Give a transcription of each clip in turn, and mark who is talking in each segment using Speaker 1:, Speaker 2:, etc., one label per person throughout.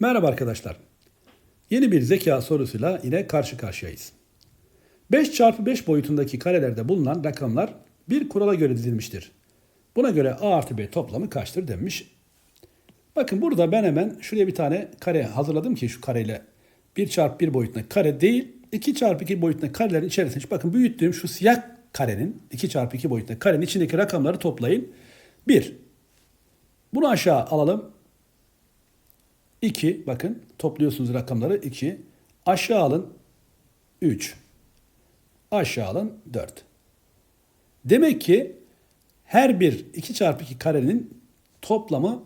Speaker 1: Merhaba arkadaşlar. Yeni bir zeka sorusuyla yine karşı karşıyayız. 5 çarpı 5 boyutundaki karelerde bulunan rakamlar bir kurala göre dizilmiştir. Buna göre A artı B toplamı kaçtır denmiş. Bakın burada ben hemen şuraya bir tane kare hazırladım ki şu kareyle 1 çarpı 1 boyutunda kare değil 2 çarpı 2 boyutunda karelerin içerisinde bakın büyüttüğüm şu siyah karenin 2 çarpı 2 boyutunda karenin içindeki rakamları toplayın. 1. Bunu aşağı alalım. 2 bakın topluyorsunuz rakamları 2. Aşağı alın 3. Aşağı alın 4. Demek ki her bir 2 çarpı 2 karenin toplamı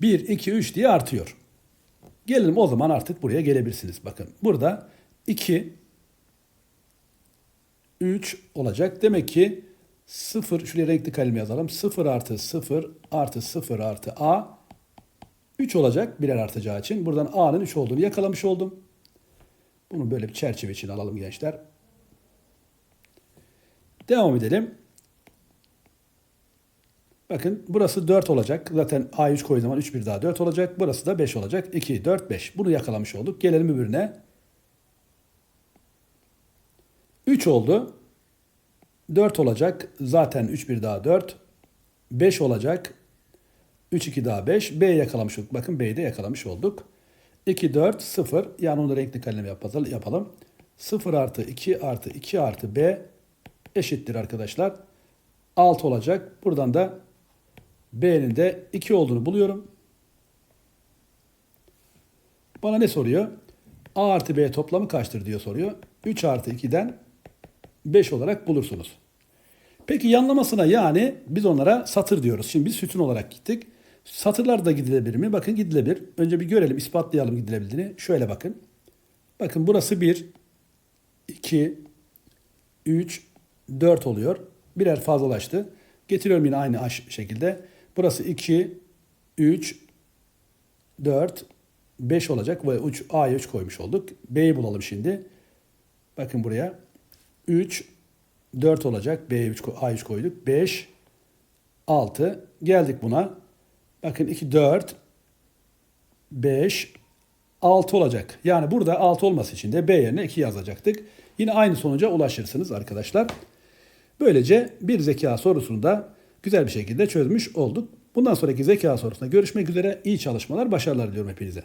Speaker 1: 1, 2, 3 diye artıyor. Gelelim o zaman artık buraya gelebilirsiniz. Bakın burada 2, 3 olacak. Demek ki 0, şuraya renkli kalemi yazalım. 0 artı 0 artı 0 artı A 3 olacak birer artacağı için. Buradan A'nın 3 olduğunu yakalamış oldum. Bunu böyle bir çerçeve için alalım gençler. Devam edelim. Bakın burası 4 olacak. Zaten A3 koyduğum zaman 3 bir daha 4 olacak. Burası da 5 olacak. 2, 4, 5. Bunu yakalamış olduk. Gelelim öbürüne. 3 oldu. 4 olacak. Zaten 3 bir daha 4. 5 olacak. 3, 2 daha 5. B yakalamış olduk. Bakın B'yi de yakalamış olduk. 2, 4, 0. Yani onu da renkli kalem yapalım. 0 artı 2 artı 2 artı B eşittir arkadaşlar. 6 olacak. Buradan da B'nin de 2 olduğunu buluyorum. Bana ne soruyor? A artı B toplamı kaçtır diyor soruyor. 3 artı 2'den 5 olarak bulursunuz. Peki yanlamasına yani biz onlara satır diyoruz. Şimdi biz sütun olarak gittik. Satırlar da gidilebilir mi? Bakın gidilebilir. Önce bir görelim, ispatlayalım gidilebildiğini. Şöyle bakın. Bakın burası 1, 2, 3, 4 oluyor. Birer fazlalaştı. Getiriyorum yine aynı şekilde. Burası 2, 3, 4, 5 olacak. Ve uç, A'ya 3 koymuş olduk. B'yi bulalım şimdi. Bakın buraya. 3, 4 olacak. B'ye 3, A3 koyduk. 5, 6. Geldik buna. Bakın 2, 4, 5, 6 olacak. Yani burada 6 olması için de B yerine 2 yazacaktık. Yine aynı sonuca ulaşırsınız arkadaşlar. Böylece bir zeka sorusunu da güzel bir şekilde çözmüş olduk. Bundan sonraki zeka sorusunda görüşmek üzere. İyi çalışmalar, başarılar diliyorum hepinize.